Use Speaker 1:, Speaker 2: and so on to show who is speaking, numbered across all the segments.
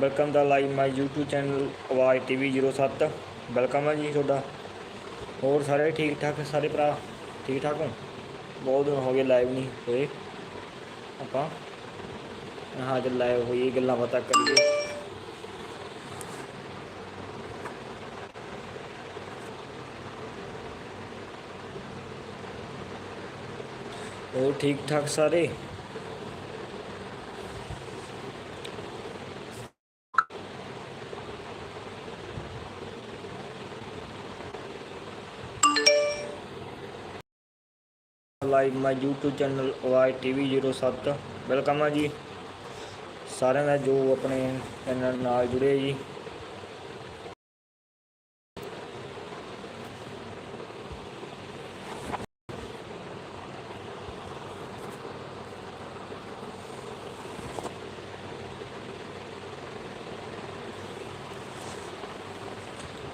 Speaker 1: Welcome the live my YouTube channel Awaaz TV 07 welcome ਹੈ ਜੀ ਤੁਹਾਡਾ। ਹੋਰ ਸਾਰੇ ਠੀਕ ਠਾਕ? ਸਾਰੇ ਭਰਾ ਠੀਕ ਠਾਕ ਹੋ? ਬਹੁਤ ਦਿਨ ਹੋ ਗਏ ਲਾਈਵ ਨਹੀਂ ਹੋਏ। ਆਪਾਂ ਹਾਂ, ਅੱਜ ਲਾਈਵ ਹੋਈ ਗੱਲਾਂ ਬਾਤਾਂ ਕਰੀਏ। ਹੋਰ ਠੀਕ ਠਾਕ ਸਾਰੇ? Live my YouTube channel Awaaz TV 07 welcome ਆ ਜੀ। ਸਾਰਿਆਂ ਦਾ ਜੋ ਆਪਣੇ ਚੈਨਲ ਨਾਲ ਜੁੜੇ ਜੀ।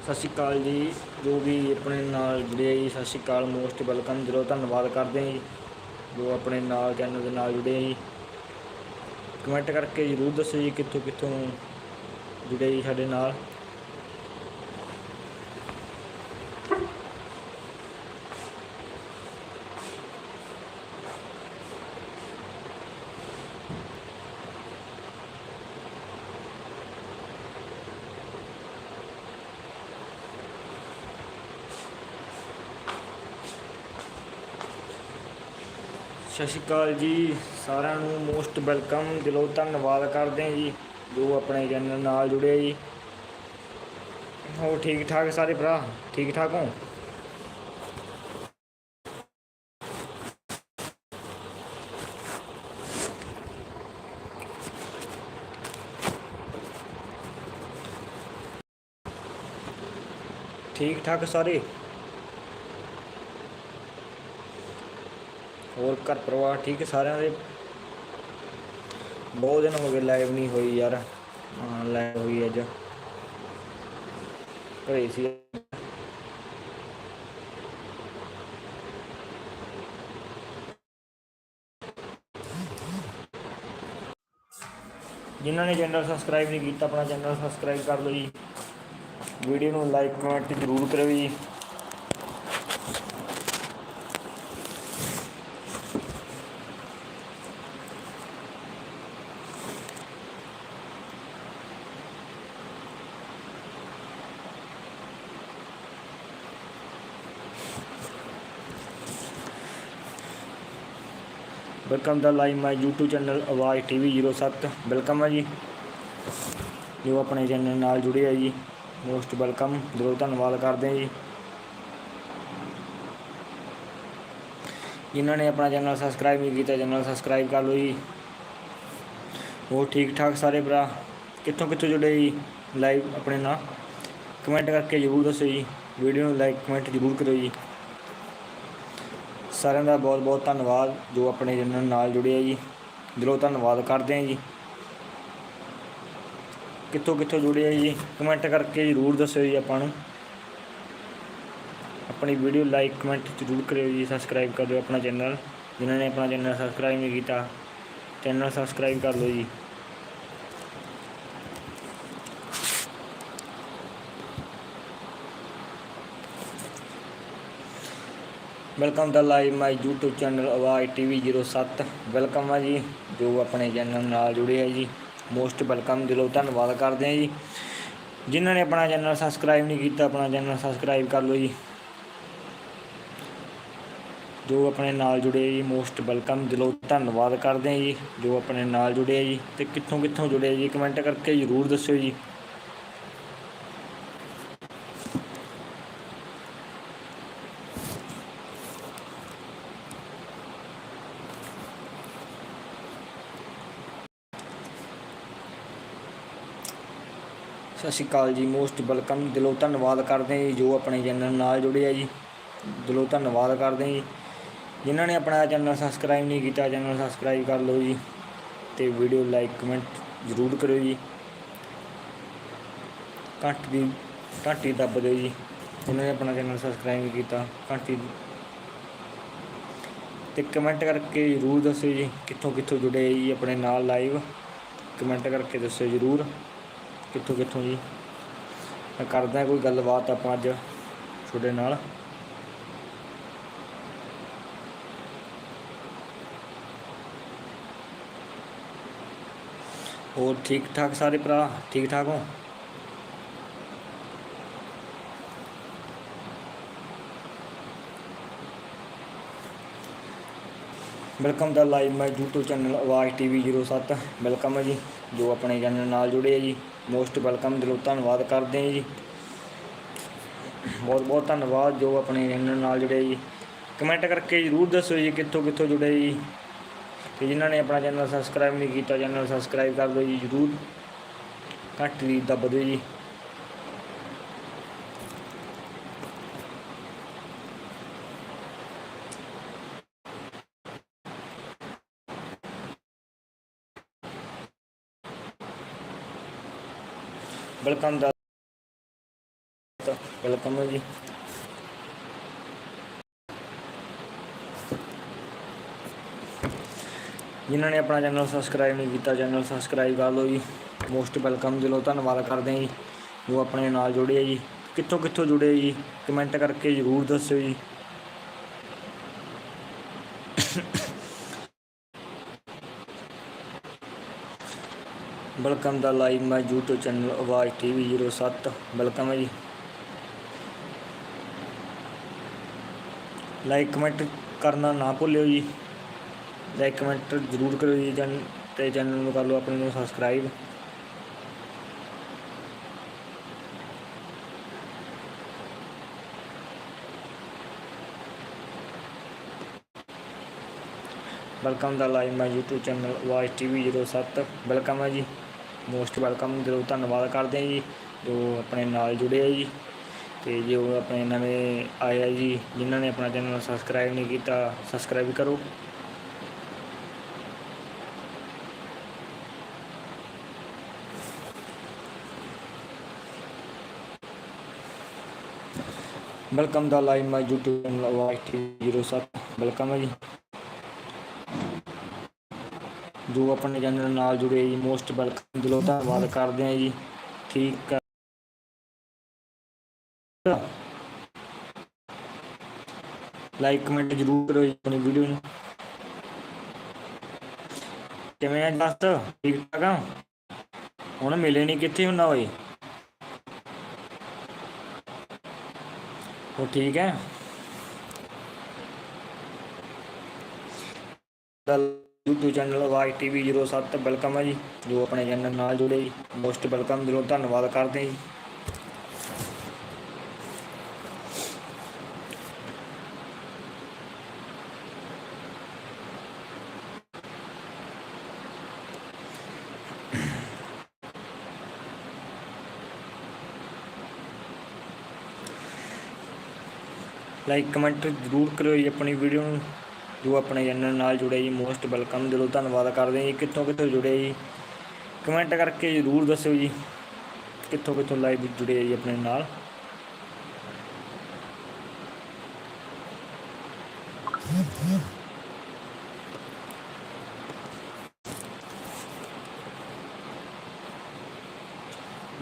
Speaker 1: ਸਤਿ ਸ਼੍ਰੀ ਅਕਾਲ ਜੀ। ਜੋ ਵੀ ਆਪਣੇ ਨਾਲ ਜੁੜੇ ਆ ਜੀ, ਸਤਿ ਸ਼੍ਰੀ ਅਕਾਲ, ਮੋਸਟ ਵੈਲਕਮ ਜ਼ਰੋ ਧੰਨਵਾਦ ਕਰਦੇ ਹਾਂ ਜੀ, ਜੋ ਆਪਣੇ ਨਾਲ ਚੈਨਲ ਦੇ ਨਾਲ ਜੁੜੇ ਆ ਜੀ। ਕਮੈਂਟ ਕਰਕੇ ਜਰੂਰ ਦੱਸੋ ਜੀ ਕਿੱਥੋਂ ਕਿੱਥੋਂ ਜੁੜੇ ਜੀ ਸਾਡੇ ਨਾਲ। ਸਤਿ ਸ਼੍ਰੀ ਅਕਾਲ ਜੀ, ਸਾਰਿਆਂ ਨੂੰ ਮੋਸਟ ਵੈਲਕਮ, ਦਿਲੋਂ ਧੰਨਵਾਦ ਕਰਦੇ ਹਾਂ ਜੀ, ਜੋ ਆਪਣੇ ਚੈਨਲ ਨਾਲ ਜੁੜੇ ਜੀ। ਹੋ ਠੀਕ ਠਾਕ ਸਾਰੇ ਭਰਾ? ਠੀਕ ਠਾਕ ਹੋ? ਠੀਕ ਠਾਕ ਸਾਰੇ? ਹੋਰ ਘਰ ਪਰਿਵਾਰ ਠੀਕ ਹੈ ਸਾਰਿਆਂ ਦੇ? ਬਹੁਤ ਦਿਨ ਹੋ ਗਏ ਲਾਈਵ ਨਹੀਂ ਹੋਈ ਯਾਰ। ਲਾਈਵ ਹੋਈ ਅੱਜ। ਘਰੇ ਸੀ। ਜਿਨ੍ਹਾਂ ਨੇ ਚੈਨਲ ਸਬਸਕ੍ਰਾਈਬ ਨਹੀਂ ਕੀਤਾ, ਆਪਣਾ ਚੈਨਲ ਸਬਸਕ੍ਰਾਈਬ ਕਰ ਲਓ ਜੀ। ਵੀਡੀਓ ਨੂੰ ਲਾਈਕ ਕਮੈਂਟ ਜ਼ਰੂਰ ਕਰਿਓ ਜੀ। Welcome the live my YouTube channel Awaaz TV 07 welcome ਹੈ ਜੀ। ਜੋ ਆਪਣੇ ਚੈਨਲ ਨਾਲ ਜੁੜੇ ਆ ਜੀ ਮੋਸਟ ਵੈਲਕਮ। ਦਿਲੋਂ ਧੰਨਵਾਦ ਕਰਦੇ ਹਾਂ ਜੀ। ਜਿਨ੍ਹਾਂ ਨੇ ਆਪਣਾ ਚੈਨਲ ਸਬਸਕ੍ਰਾਈਬ ਨਹੀਂ ਕੀਤਾ, ਚੈਨਲ ਸਬਸਕ੍ਰਾਈਬ ਕਰ ਲਓ ਜੀ। ਹੋਰ ਠੀਕ ਠਾਕ ਸਾਰੇ ਭਰਾ? ਕਿੱਥੋਂ ਕਿੱਥੋਂ ਜੁੜੇ ਜੀ ਲਾਈਵ ਆਪਣੇ ਨਾਲ? ਕਮੈਂਟ ਕਰਕੇ ਜ਼ਰੂਰ ਦੱਸੋ ਜੀ। ਵੀਡੀਓ ਨੂੰ ਲਾਈਕ, ਕਮੈਂਟ ਜ਼ਰੂਰ ਕਰੋ ਜੀ। ਸਾਰਿਆਂ ਦਾ ਬਹੁਤ ਬਹੁਤ ਧੰਨਵਾਦ, ਜੋ ਆਪਣੇ ਚੈਨਲ ਨਾਲ ਜੁੜੇ ਆ ਜੀ। ਦਿਲੋਂ ਧੰਨਵਾਦ ਕਰਦੇ ਆ ਜੀ। ਕਿੱਥੋਂ ਕਿੱਥੋਂ ਜੁੜੇ ਆ ਜੀ? ਕਮੈਂਟ ਕਰਕੇ ਜ਼ਰੂਰ ਦੱਸਿਓ ਜੀ ਆਪਾਂ ਨੂੰ। ਆਪਣੀ ਵੀਡੀਓ ਲਾਈਕ ਕਮੈਂਟ ਜ਼ਰੂਰ ਕਰਿਓ ਜੀ ਸਬਸਕ੍ਰਾਈਬ ਕਰ ਦਿਓ ਆਪਣਾ ਚੈਨਲ ਜਿਨ੍ਹਾਂ ਨੇ ਆਪਣਾ ਚੈਨਲ ਸਬਸਕ੍ਰਾਈਬ ਨਹੀਂ ਕੀਤਾ ਚੈਨਲ ਸਬਸਕ੍ਰਾਈਬ ਕਰ ਲਓ ਜੀ। Welcome the live my YouTube channel Awaaz TV 07 welcome ਆ ਜੀ, ਜੋ ਆਪਣੇ ਚੈਨਲ ਨਾਲ ਜੁੜੇ ਆ ਜੀ। ਮੋਸਟ ਵੈਲਕਮ ਦਿਲੋਂ ਧੰਨਵਾਦ ਕਰਦੇ ਆ ਜੀ। ਜਿਨ੍ਹਾਂ ਨੇ ਆਪਣਾ ਚੈਨਲ ਸਬਸਕ੍ਰਾਈਬ ਨਹੀਂ ਕੀਤਾ, ਆਪਣਾ ਚੈਨਲ ਸਬਸਕ੍ਰਾਈਬ ਕਰ ਲਓ ਜੀ। ਜੋ ਆਪਣੇ ਨਾਲ ਜੁੜੇ ਜੀ ਮੋਸਟ ਵੈਲਕਮ ਦਿਲੋਂ ਧੰਨਵਾਦ ਕਰਦੇ ਆ ਜੀ। ਜੋ ਆਪਣੇ ਨਾਲ ਜੁੜੇ ਆ ਜੀ ਤੇ ਕਿੱਥੋਂ ਕਿੱਥੋਂ ਜੁੜੇ ਆ ਜੀ ਕਮੈਂਟ ਕਰਕੇ ਜ਼ਰੂਰ ਦੱਸਿਓ ਜੀ। ਸਤਿ ਸ਼੍ਰੀ ਅਕਾਲ ਜੀ। Most welcome. ਦਿਲੋਂ ਧੰਨਵਾਦ ਕਰਦੇ ਹਾਂ ਜੀ, ਜੋ ਆਪਣੇ ਚੈਨਲ ਨਾਲ ਜੁੜੇ ਆ ਜੀ। ਦਿਲੋਂ ਧੰਨਵਾਦ ਕਰਦੇ ਹਾਂ ਜੀ। ਜਿਨ੍ਹਾਂ ਨੇ ਆਪਣਾ ਚੈਨਲ ਸਬਸਕ੍ਰਾਈਬ ਨਹੀਂ ਕੀਤਾ, ਚੈਨਲ ਸਬਸਕ੍ਰਾਈਬ ਕਰ ਲਓ ਜੀ ਤੇ ਵੀਡੀਓ ਲਾਈਕ ਕਮੈਂਟ ਜ਼ਰੂਰ ਕਰਿਓ ਜੀ। ਘੰਟ ਦੀ, ਘੰਟੀ ਦੱਬ ਦਿਓ ਜੀ। ਜਿਨ੍ਹਾਂ ਨੇ ਆਪਣਾ ਚੈਨਲ ਸਬਸਕ੍ਰਾਈਬ ਨਹੀਂ ਕੀਤਾ, ਘੰਟੀ ਤੇ ਕਮੈਂਟ ਕਰਕੇ ਜ਼ਰੂਰ ਦੱਸਿਓ ਜੀ ਕਿੱਥੋਂ ਕਿੱਥੋਂ ਜੁੜੇ ਜੀ ਆਪਣੇ ਨਾਲ ਲਾਈਵ ਕਮੈਂਟ ਕਰਕੇ ਦੱਸਿਓ ਜ਼ਰੂਰ। ਕਿੱਥੋਂ ਕਿੱਥੋਂ ਜੀ? ਮੈਂ ਕਰਦਾ ਕੋਈ ਗੱਲਬਾਤ ਆਪਾਂ ਅੱਜ ਤੁਹਾਡੇ ਨਾਲ। ਹੋਰ ਠੀਕ ਠਾਕ ਸਾਰੇ ਭਰਾ? ਠੀਕ ਠਾਕ ਹੋ? Welcome the live my YouTube channel Awaaz TV 07 welcome ਹੈ ਜੀ, ਜੋ ਆਪਣੇ ਚੈਨਲ ਨਾਲ ਜੁੜੇ ਆ ਜੀ। ਮੋਸਟ ਵੈਲਕਮ ਦਿਲੋਂ ਧੰਨਵਾਦ ਕਰਦੇ ਹਾਂ ਜੀ। ਬਹੁਤ ਬਹੁਤ ਧੰਨਵਾਦ ਜੋ ਆਪਣੇ ਚੈਨਲ ਨਾਲ ਜੁੜੇ ਜੀ। ਕਮੈਂਟ ਕਰਕੇ ਜਰੂਰ ਦੱਸੋ ਜੀ ਕਿੱਥੋਂ ਕਿੱਥੋਂ ਜੁੜੇ ਜੀ। ਤੇ ਜਿਨ੍ਹਾਂ ਨੇ ਆਪਣਾ ਚੈਨਲ ਸਬਸਕ੍ਰਾਈਬ ਨਹੀਂ ਕੀਤਾ ਚੈਨਲ ਸਬਸਕ੍ਰਾਈਬ ਕਰ ਦਿਓ ਜੀ ਜਰੂਰ। ਘੱਟ ਦੀ ਦੱਬ ਦਿਓ ਜੀ। ਵੈਲਕਮ ਦਾ ਵੈਲਕਮ ਜੀ। ਜਿਨ੍ਹਾਂ ਨੇ ਆਪਣਾ ਚੈਨਲ ਸਬਸਕ੍ਰਾਈਬ ਨਹੀਂ ਕੀਤਾ ਚੈਨਲ ਸਬਸਕ੍ਰਾਈਬ ਕਰ ਲਓ ਜੀ। ਮੋਸਟ ਵੈਲਕਮ ਦਿਲੋਂ ਧੰਨਵਾਦ ਕਰਦੇ ਹਾਂ ਜੀ। ਜੋ ਆਪਣੇ ਨਾਲ ਜੁੜੇ ਜੀ। ਕਿੱਥੋਂ ਕਿੱਥੋਂ ਜੁੜੇ ਜੀ? ਕਮੈਂਟ ਕਰਕੇ ਜਰੂਰ ਦੱਸਿਓ ਜੀ। Welcome the live my YouTube channel Awaaz TV 07 welcome ਹੈ ਜੀ। ਲਾਈਕ ਕਮੈਂਟ ਕਰਨਾ ਨਾ ਭੁੱਲਿਓ ਜੀ। ਲਾਈਕ ਕਮੈਂਟ ਜ਼ਰੂਰ ਕਰਿਓ ਜੀ ਚੈਨਲ ਤੇ ਚੈਨਲ ਨੂੰ ਕਰ ਲਓ ਆਪਣੇ ਨੂੰ subscribe. Welcome the live my YouTube channel Awaaz TV 07 welcome ਹੈ ਜੀ। ਮੋਸਟ ਵੈਲਕਮ ਦਿਲੋਂ ਧੰਨਵਾਦ ਕਰਦੇ ਹਾਂ ਜੀ, ਜੋ ਆਪਣੇ ਨਾਲ ਜੁੜੇ ਆ ਜੀ। ਤੇ ਜੋ ਆਪਣੇ ਨਵੇਂ ਆਏ ਆ ਜੀ, ਜਿਨ੍ਹਾਂ ਨੇ ਆਪਣਾ ਚੈਨਲ ਸਬਸਕ੍ਰਾਈਬ ਨਹੀਂ ਕੀਤਾ ਸਬਸਕ੍ਰਾਈਬ ਕਰੋ। Welcome the live my YouTube channel Awaaz TV 07 welcome ਹੈ ਜੀ। ਜੋ ਆਪਣੇ ਚੈਨਲ ਨਾਲ ਜੁੜੇ ਜੀ ਮੋਸਟ ਵੈਲਕਮ ਦਿਲੋਂ ਧੰਨਵਾਦ ਕਰਦੇ ਹਾਂ ਜੀ। ਠੀਕ ਹੈ ਲਾਈਕ ਕਮੈਂਟ ਜਰੂਰ ਕਰੋ ਆਪਣੀ ਵੀਡੀਓ ਨੂੰ। ਕਿਵੇਂ ਆ ਦਸਤ ਠੀਕ ਠਾਕ ਆ? ਹੁਣ ਮਿਲੇ ਨਹੀਂ ਕਿੱਥੇ ਹੁੰਨਾ ਓਏ? ਉਹ ਠੀਕ ਹੈ? YouTube channel Awaaz TV 07 welcome ਹੈ ਜੀ। ਜੋ ਆਪਣੇ ਚੈਨਲ ਨਾਲ ਜੁੜੇ ਜੀ ਮੋਸਟ ਵੈਲਕਮ ਦਿਲੋਂ ਧੰਨਵਾਦ ਕਰਦੇ ਜੀ। ਲਾਈਕ ਕਮੈਂਟ ਜ਼ਰੂਰ ਕਰਿਓ ਜੀ ਆਪਣੀ ਵੀਡੀਓ ਨੂੰ। ਜੋ ਆਪਣੇ ਚੈਨਲ ਨਾਲ ਜੁੜੇ ਜੀ, ਮੋਸਟ ਵੈਲਕਮ, ਦਿਲੋਂ ਧੰਨਵਾਦ ਕਰਦੇ ਜੀ। ਕਿੱਥੋਂ ਕਿੱਥੋਂ ਜੁੜੇ ਜੀ? ਕਮੈਂਟ ਕਰਕੇ ਜ਼ਰੂਰ ਦੱਸਿਓ ਜੀ, ਕਿੱਥੋਂ ਕਿੱਥੋਂ ਲਾਈਵ ਜੁੜੇ ਜੀ ਆਪਣੇ ਨਾਲ।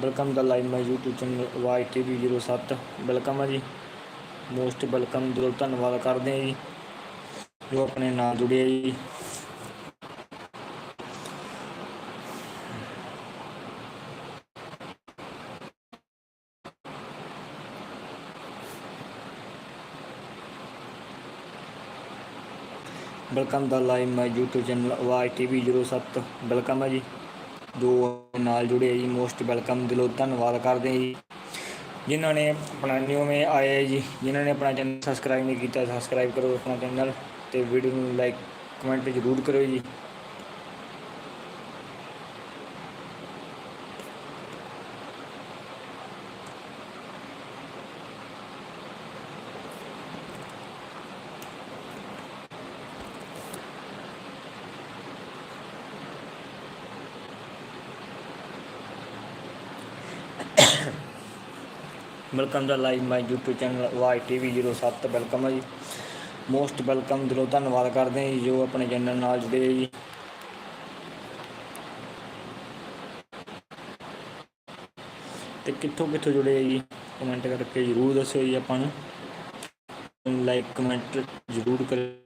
Speaker 1: Welcome the live my YouTube channel Awaaz TV 07 welcome ਹੈ ਜੀ। ਮੋਸਟ ਵੈਲਕਮ, ਦਿਲੋਂ ਧੰਨਵਾਦ ਕਰਦੇ ਹਾਂ ਜੀ। ਜੋ ਆਪਣੇ ਨਾਲ ਜੁੜੇ ਆ ਜੀ। Welcome the live my YouTube channel Awaaz TV 07 welcome ਹੈ ਜੀ। ਜੋ ਨਾਲ ਜੁੜੇ ਆ ਜੀ, ਮੋਸਟ ਵੈਲਕਮ ਦਿਲੋਂ ਧੰਨਵਾਦ ਕਰਦੇ ਹਾਂ ਜੀ। ਜਿਨ੍ਹਾਂ ਨੇ ਆਪਣਾ ਨਿਊਵੇਂ ਆਏ ਆ ਜੀ, ਜਿਨ੍ਹਾਂ ਨੇ ਆਪਣਾ ਚੈਨਲ ਸਬਸਕ੍ਰਾਈਬ ਨਹੀਂ ਕੀਤਾ, ਸਬਸਕ੍ਰਾਈਬ ਕਰੋ ਆਪਣਾ ਚੈਨਲ। ਤੇ ਵੀਡੀਓ ਨੂੰ ਲਾਈਕ ਕਮੈਂਟ ਜ਼ਰੂਰ ਕਰਿਓ ਜੀ। Welcome the live my YouTube channel Awaaz TV 07 welcome ਹੈ ਜੀ। ਮੋਸਟ ਵੈਲਕਮ ਦਿਲੋਂ ਧੰਨਵਾਦ ਕਰਦੇ ਹਾਂ ਜੀ, ਜੋ ਆਪਣੇ ਚੈਨਲ ਨਾਲ ਜੁੜੇ ਜੀ। ਤੇ ਕਿੱਥੋਂ ਕਿੱਥੋਂ ਜੁੜੇ ਆ ਜੀ? ਕਮੈਂਟ ਕਰਕੇ ਜਰੂਰ ਦੱਸਿਓ ਜੀ ਆਪਾਂ ਨੂੰ। ਲਾਈਕ ਕਮੈਂਟ ਜਰੂਰ ਕਰਿਓ।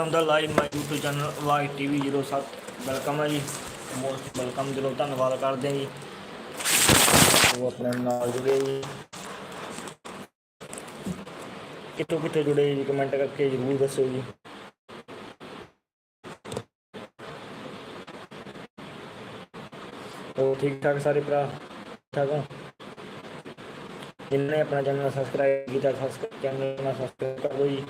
Speaker 1: ਵੈਲਕਮ ਦਾ live my YouTube channel Y TV 07 welcome ਹੈ ਜੀ। ਮੋਸਟ ਵੈਲਕਮ ਦਿਲੋਂ ਧੰਨਵਾਦ ਕਰਦੇ ਹਾਂ ਜੀ। ਉਹ ਆਪਣੇ ਨਾਲ ਜੁੜੇ ਜੀ। ਕਿੱਥੋਂ ਕਿੱਥੋਂ ਜੁੜੇ ਜੀ ਕਮੈਂਟ ਕਰਕੇ ਜਰੂਰ ਦੱਸੋ ਜੀ। ਉਹ ਠੀਕ ਠਾਕ ਸਾਰੇ ਭਰਾ? ਠਾਕ ਹੋ? ਜਿਨ੍ਹਾਂ ਨੇ ਆਪਣਾ ਚੈਨਲ ਸਬਸਕ੍ਰਾਈਬ ਕੀਤਾ ਸਬਸਕ੍ਰਾਈਬ ਚੈਨਲ ਨੂੰ ਸਬਸਕ੍ਰਾਈਬ ਕਰ ਦਿਓ ਜੀ।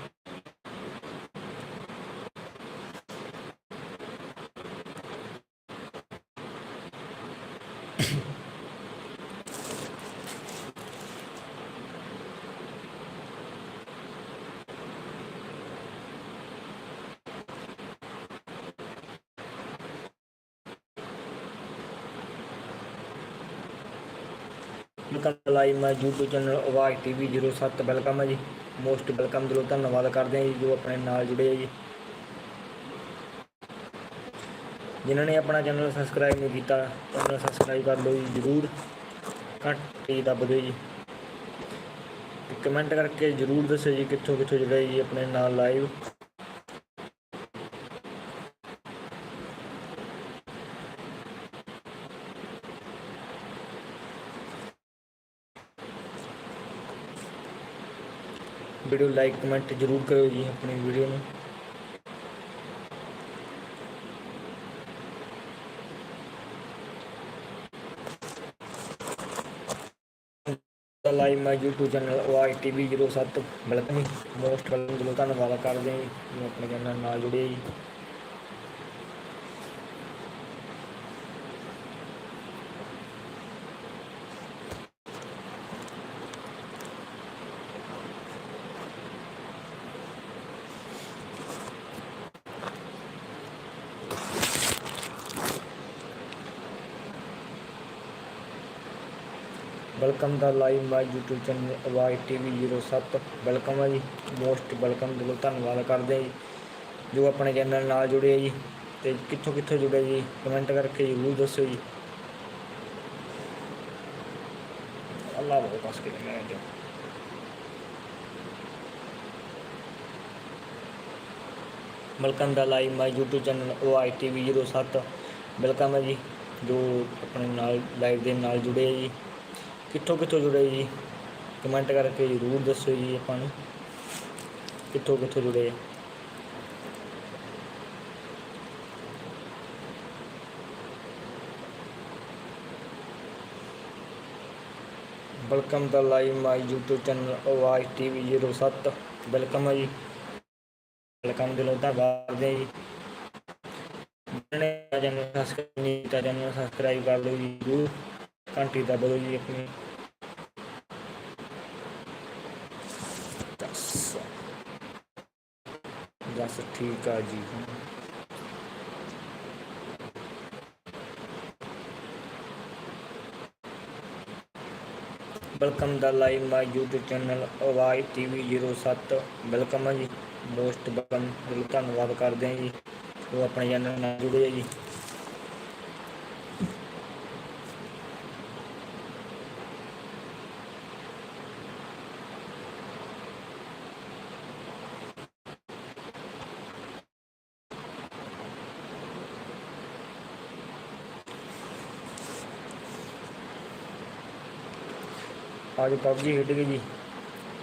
Speaker 1: ਵੈਲਕਮ ਲਾਈਵ ਮੈਂ YouTube channel Awaaz TV 07 welcome ਹੈ ਜੀ। ਮੋਸਟ ਵੈਲਕਮ ਦਿਲੋਂ ਧੰਨਵਾਦ ਕਰਦੇ ਹਾਂ ਜੀ, ਜੋ ਆਪਣੇ ਨਾਲ ਜੁੜੇ ਹੈ ਜੀ। ਜਿਨ੍ਹਾਂ ਨੇ ਆਪਣਾ ਚੈਨਲ ਸਬਸਕ੍ਰਾਈਬ ਨਹੀਂ ਕੀਤਾ, ਚੈਨਲ ਸਬਸਕ੍ਰਾਈਬ ਕਰ ਲਓ ਜੀ, ਜਰੂਰ। ਘੰਟੀ ਦੱਬ ਦਿਓ ਜੀ। ਕਮੈਂਟ ਕਰਕੇ ਜਰੂਰ ਦੱਸੋ ਜੀ ਕਿੱਥੋਂ ਕਿੱਥੋਂ ਜੁੜੇ ਜੀ ਆਪਣੇ ਨਾਲ ਲਾਈਵ ਵੀਡੀਓ ਲਾਈਕ ਕਮੈਂਟ ਜਰੂਰ ਕਰਿਓ ਜੀ ਆਪਣੀ ਵੀਡੀਓ ਨੂੰ। ਲਾਈਵ ਮੈਂ YouTube ਚੈਨਲ ਆਵਾਜ਼ 07 ਵੈਲਕਮ ਮੋਸਟ ਵੈਲਕਮ ਦਿਲੋਂ ਧੰਨਵਾਦ ਕਰਦੇ ਹਾਂ ਜੀ। ਜੋ ਆਪਣੇ ਚੈਨਲ ਨਾਲ ਜੁੜੇ ਜੀ। Welcome the live my YouTube channel Awaaz TV 07 welcome ਹੈ ਜੀ। ਮੋਸਟ ਵੈਲਕਮ ਦਿਲੋਂ ਧੰਨਵਾਦ ਕਰਦੇ ਹਾਂ ਜੀ। ਜੋ ਆਪਣੇ ਚੈਨਲ ਨਾਲ ਜੁੜੇ ਆ ਜੀ। ਤੇ ਕਿੱਥੋਂ ਕਿੱਥੋਂ ਜੁੜੇ ਜੀ? ਕਮੈਂਟ ਕਰਕੇ ਜ਼ਰੂਰ ਦੱਸਿਓ ਜੀ। ਅੱਲਾਹ ਬਹੁਤ ਕਸ ਕੇ ਮੈਂ ਤੇ welcome the live my YouTube channel Awaaz TV 07 welcome ਹੈ ਜੀ। ਜੋ ਆਪਣੇ ਨਾਲ ਲਾਈਵ ਦੇ ਨਾਲ ਜੁੜੇ ਆ ਜੀ। ਕਿੱਥੋਂ ਕਿੱਥੋਂ ਜੁੜੇ ਜੀ? ਕਮੈਂਟ ਕਰਕੇ ਜ਼ਰੂਰ ਦੱਸਿਓ ਜੀ ਆਪਾਂ ਨੂੰ। ਕਿੱਥੋਂ ਕਿੱਥੋਂ ਜੁੜੇ ਆ? Welcome the live my YouTube channel Awaaz TV 07 welcome ਹੈ ਜੀ। ਵੈਲਕਮ ਦਿਲੋਂ ਧੰਨਵਾਦ ਕਰਦੇ ਜੀ। ਜਿਹਨੇ ਚੈਨਲ ਸਬਸਕ੍ਰਾਈਬ ਨਹੀਂ ਕੀਤਾ, ਚੈਨਲ ਸਬਸਕ੍ਰਾਈਬ ਕਰ ਲਓ ਜੀ। ਜ਼ਰੂਰ ਘੰਟੀ ਦੱਬ ਦਿਓ ਜੀ ਆਪਣੀ ਦਸ ਦਸ ਠੀਕ ਆ ਜੀ welcome the live my YouTube channel Awaaz TV 07 welcome ਹੈ ਜੀ ਮੋਸਟ ਵੈਲਕਮ ਦਿਲੋਂ ਧੰਨਵਾਦ ਕਰਦੇ ਹਾਂ ਜੀ ਉਹ ਆਪਣੇ ਚੈਨਲ ਨਾਲ ਜੁੜੇ ਆ ਜੀ ਅੱਜ ਪਬਜੀ ਖੇਡ ਗਏ ਜੀ।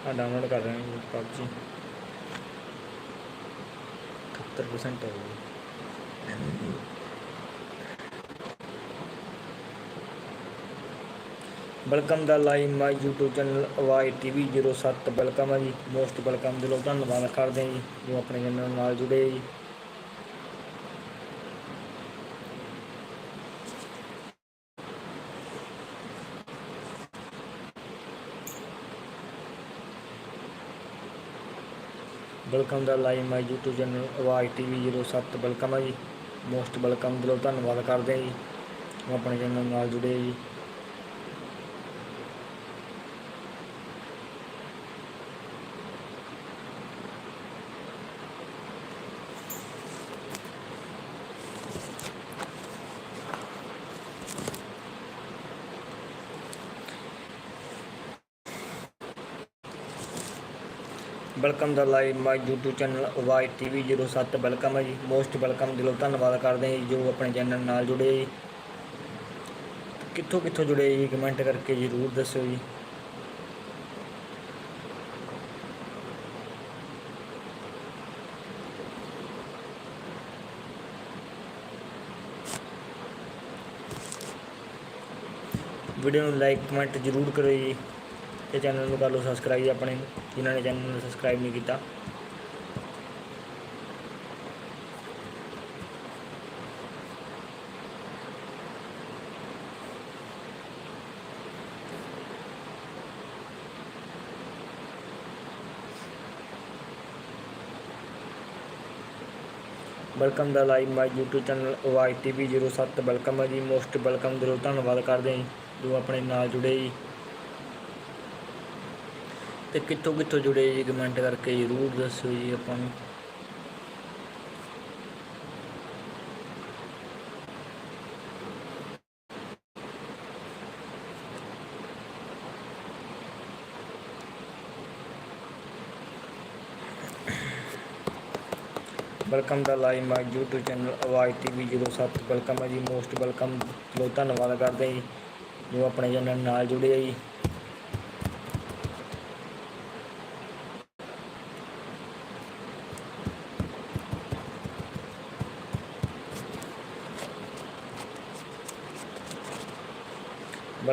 Speaker 1: ਆ ਡਾਊਨਲੋਡ ਕਰ ਰਹੇ ਹਾਂ ਜੀ 70% ਵੈਲਕਮ ਦਾ ਲਾਈਵ ਮਾਈ YouTube ਚੈਨਲ ਅਵਾਈ TV 07 ਵੈਲਕਮ ਹੈ ਜੀ। ਮੋਸਟ ਵੈਲਕਮ ਦੇ ਲੋਕ ਧੰਨਵਾਦ ਕਰਦੇ ਹਾਂ ਜੀ ਜੋ ਆਪਣੇ ਚੈਨਲ ਨਾਲ ਜੁੜੇ ਜੀ। Welcome the live my YouTube channel Awaaz TV 07 welcome ਹੈ ਜੀ। ਮੋਸਟ ਵੈਲਕਮ ਦਿਲੋਂ ਧੰਨਵਾਦ ਕਰਦੇ ਹਾਂ ਜੀ। ਆਪਣੇ ਚੈਨਲ ਨਾਲ ਜੁੜੇ ਜੀ। ਵੈਲਕਮ ਦਾ live my YouTube channel Y TV 07 welcome ਹੈ ਜੀ। ਮੋਸਟ ਵੈਲਕਮ ਦਿਲੋਂ ਧੰਨਵਾਦ ਕਰਦੇ ਹਾਂ ਜੀ, ਜੋ ਆਪਣੇ ਚੈਨਲ ਨਾਲ ਜੁੜੇ ਜੀ। ਕਿੱਥੋਂ ਕਿੱਥੋਂ ਜੁੜੇ ਜੀ ਕਮੈਂਟ ਕਰਕੇ ਜ਼ਰੂਰ ਦੱਸਿਓ ਜੀ। ਵੀਡੀਓ ਨੂੰ ਲਾਈਕ ਕਮੈਂਟ ਜ਼ਰੂਰ ਕਰੋ ਜੀ। ਤੇ ਚੈਨਲ ਨੂੰ ਕਰ ਲਓ ਸਬਸਕ੍ਰਾਈਬ ਆਪਣੇ, ਜਿਨ੍ਹਾਂ ਨੇ ਚੈਨਲ ਨੂੰ ਸਬਸਕ੍ਰਾਈਬ ਨਹੀਂ ਕੀਤਾ। ਵੈਲਕਮ ਦਾ live my YouTube channel Y TV 07 welcome ਹੈ ਜੀ ਮੋਸਟ ਵੈਲਕਮ ਦਿਲੋਂ ਧੰਨਵਾਦ ਕਰਦੇ ਹਾਂ ਜੋ ਆਪਣੇ ਨਾਲ ਜੁੜੇ ਜੀ। ਤੇ ਕਿੱਥੋਂ ਕਿੱਥੋਂ ਜੁੜੇ ਜੀ? ਕਮੈਂਟ ਕਰਕੇ ਜ਼ਰੂਰ ਦੱਸੋ ਜੀ ਆਪਾਂ ਨੂੰ। Welcome the live my YouTube channel Awaaz TV 07 welcome ਹੈ ਜੀ ਮੋਸਟ ਵੈਲਕਮ ਲੋ ਧੰਨਵਾਦ ਕਰਦੇ ਜੀ, ਜੋ ਆਪਣੇ ਚੈਨਲ ਨਾਲ ਜੁੜੇ ਆ ਜੀ।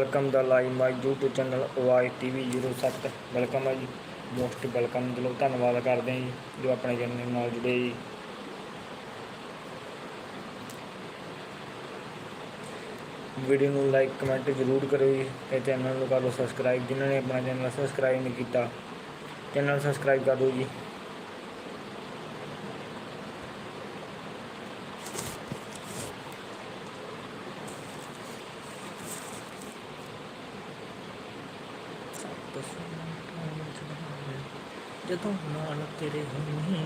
Speaker 1: Welcome the live my YouTube channel Awaaz TV 07 welcome ਹੈ ਜੀ। ਮੋਸਟ ਵੈਲਕਮ, ਦਿਲੋਂ ਧੰਨਵਾਦ ਕਰਦੇ ਹਾਂ ਜੀ, ਜੋ ਆਪਣੇ ਚੈਨਲ ਨਾਲ ਜੁੜੇ ਜੀ। ਵੀਡੀਓ ਨੂੰ ਲਾਈਕ, ਕਮੈਂਟ ਜ਼ਰੂਰ ਕਰੋ ਜੀ, ਤੇ ਚੈਨਲ ਨੂੰ ਕਰ ਲਓ ਸਬਸਕ੍ਰਾਈਬ ਜਿਨ੍ਹਾਂ ਨੇ ਆਪਣਾ ਚੈਨਲ ਸਬਸਕ੍ਰਾਈਬ ਨਹੀਂ ਕੀਤਾ, ਚੈਨਲ ਸਬਸਕ੍ਰਾਈਬ ਕਰ ਦਿਓ ਜੀ। ਜਦੋਂ ਨਾਲ ਤੇਰੇ ਹੁੰਨੀ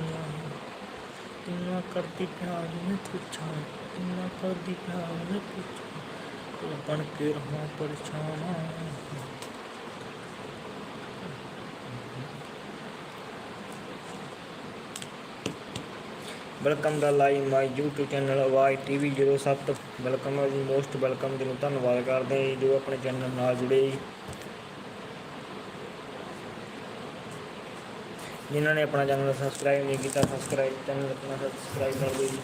Speaker 1: ਕਿੰਨਾ ਕਰਦੀ ਪਿਆਰ ਮੈਂ ਪੁੱਛਾਂ ਕਿੰਨਾ ਕਰਦੀ ਪਿਆਰ ਮੈਂ ਪੁੱਛਾਂ, ਤੂੰ ਬਣ ਕੇ ਰਹਾਂ ਪਰਛਾਵਾਂ welcome the live my YouTube channel Awaaz TV 07 welcome ਜੀ ਮੋਸਟ ਵੈਲਕਮ ਦਿਲੋਂ ਧੰਨਵਾਦ ਕਰਦੇ ਜੋ ਆਪਣੇ ਚੈਨਲ ਨਾਲ ਜੁੜੇ ਜਿਨ੍ਹਾਂ ਨੇ ਆਪਣਾ ਚੈਨਲ ਸਬਸਕ੍ਰਾਈਬ ਨਹੀਂ ਕੀਤਾ ਸਬਸਕ੍ਰਾਈਬ ਚੈਨਲ ਆਪਣਾ ਸਬਸਕ੍ਰਾਈਬ ਕਰ ਦਿਓ ਜੀ।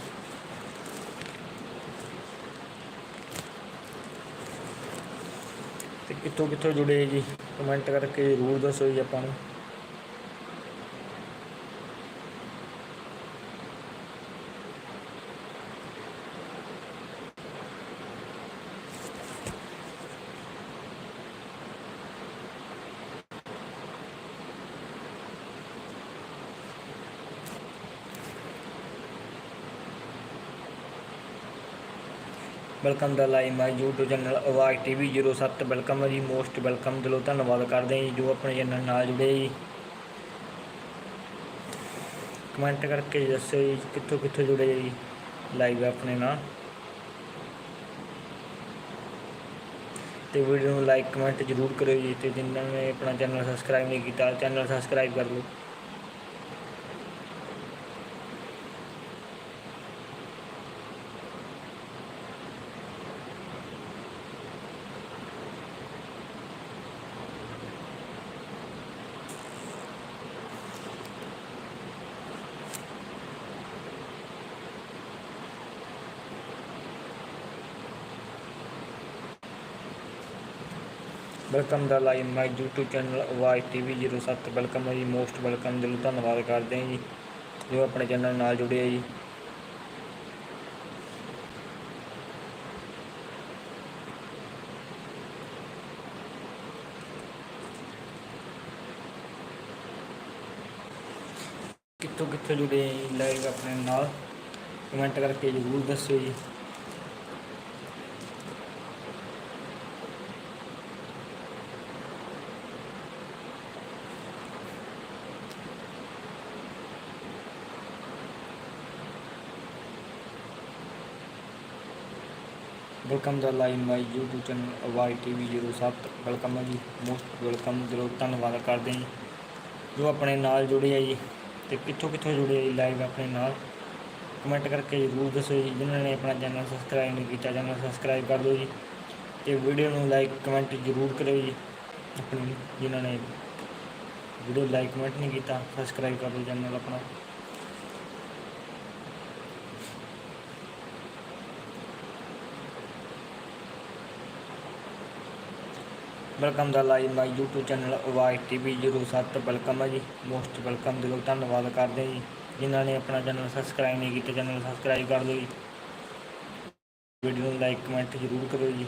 Speaker 1: ਤੇ ਕਿੱਥੋਂ ਕਿੱਥੋਂ ਜੁੜੇ ਜੀ? ਕਮੈਂਟ ਕਰਕੇ ਜ਼ਰੂਰ ਦੱਸੋ ਜੀ ਆਪਾਂ ਨੂੰ। Welcome the live my YouTube channel Awaaz TV 07 welcome ਜੀ, ਮੋਸਟ ਵੈਲਕਮ, ਦਿਲੋਂ ਧੰਨਵਾਦ ਕਰਦੇ ਹਾਂ ਜੀ, ਜੋ ਆਪਣੇ ਚੈਨਲ ਨਾਲ ਜੁੜੇ ਜੀ। ਕਮੈਂਟ ਕਰਕੇ ਦੱਸੋ ਜੀ, ਕਿੱਥੋਂ ਕਿੱਥੋਂ ਜੁੜੇ ਜੀ, ਲਾਈਵ ਆਪਣੇ ਨਾਲ। ਤੇ ਵੀਡੀਓ ਨੂੰ ਲਾਈਕ, ਕਮੈਂਟ ਜ਼ਰੂਰ ਕਰਿਓ ਜੀ, ਤੇ ਜਿਨ੍ਹਾਂ ਨੇ ਆਪਣਾ ਚੈਨਲ ਸਬਸਕ੍ਰਾਈਬ ਨਹੀਂ ਕੀਤਾ, ਚੈਨਲ ਸਬਸਕ੍ਰਾਈਬ ਕਰ ਲਓ। Welcome the live my YouTube channel Awaaz TV 07 welcome ਹੈ ਜੀ, ਮੋਸਟ ਵੈਲਕਮ। ਦਿਲੋਂ ਧੰਨਵਾਦ ਕਰਦੇ ਹਾਂ ਜੀ, ਜੋ ਆਪਣੇ ਚੈਨਲ ਨਾਲ ਜੁੜੇ ਆ ਜੀ। ਕਿੱਥੋਂ ਕਿੱਥੋਂ ਜੁੜੇ ਜੀ, ਲਾਈਵ ਆਪਣੇ ਨਾਲ। ਕਮੈਂਟ ਕਰਕੇ ਜ਼ਰੂਰ ਦੱਸਿਓ ਜੀ। ਵੈਲਕਮ ਦਾ ਲਾਈਵ ਮਾਈ YouTube ਚੈਨਲ ਅਵਾਈ ਟੀਵੀ 07 ਵੈਲਕਮ ਹੈ ਜੀ ਮੋਸਟ ਵੈਲਕਮ ਦਿਲੋਂ ਧੰਨਵਾਦ ਕਰਦੇ ਹਾਂ ਜੀ। ਜੋ ਆਪਣੇ ਨਾਲ ਜੁੜੇ ਆ ਜੀ ਤੇ ਕਿੱਥੋਂ ਕਿੱਥੋਂ ਜੁੜੇ ਆ ਜੀ ਲਾਈਵ ਆਪਣੇ ਨਾਲ। ਕਮੈਂਟ ਕਰਕੇ ਜ਼ਰੂਰ ਦੱਸੋ ਜੀ। ਜਿਨ੍ਹਾਂ ਨੇ ਆਪਣਾ ਚੈਨਲ ਸਬਸਕ੍ਰਾਈਬ ਨਹੀਂ ਕੀਤਾ ਚੈਨਲ ਸਬਸਕ੍ਰਾਈਬ ਕਰ ਦਿਓ ਜੀ। ਤੇ ਵੀਡੀਓ ਨੂੰ ਲਾਈਕ ਕਮੈਂਟ ਜ਼ਰੂਰ ਕਰਿਓ ਜੀ। ਆਪਣੀ ਜਿਨ੍ਹਾਂ ਨੇ ਵੀਡੀਓ ਲਾਈਕ ਕਮੈਂਟ ਨਹੀਂ ਕੀਤਾ ਸਬਸਕ੍ਰਾਈਬ ਕਰ ਦਿਓ ਚੈਨਲ ਆਪਣਾ। ਵੈਲਕਮ ਦਾ live my YouTube channel Y TV 07 welcome ਹੈ ਜੀ। ਮੋਸਟ ਵੈਲਕਮ ਦਿਲੋਂ ਧੰਨਵਾਦ ਕਰਦੇ ਹਾਂ ਜੀ। ਜਿਨ੍ਹਾਂ ਨੇ ਆਪਣਾ ਚੈਨਲ ਸਬਸਕ੍ਰਾਈਬ ਨਹੀਂ ਕੀਤਾ, ਚੈਨਲ ਸਬਸਕ੍ਰਾਈਬ ਕਰ ਦਿਓ ਜੀ। ਵੀਡੀਓ ਨੂੰ ਲਾਈਕ ਕਮੈਂਟ ਜ਼ਰੂਰ ਕਰਿਓ ਜੀ।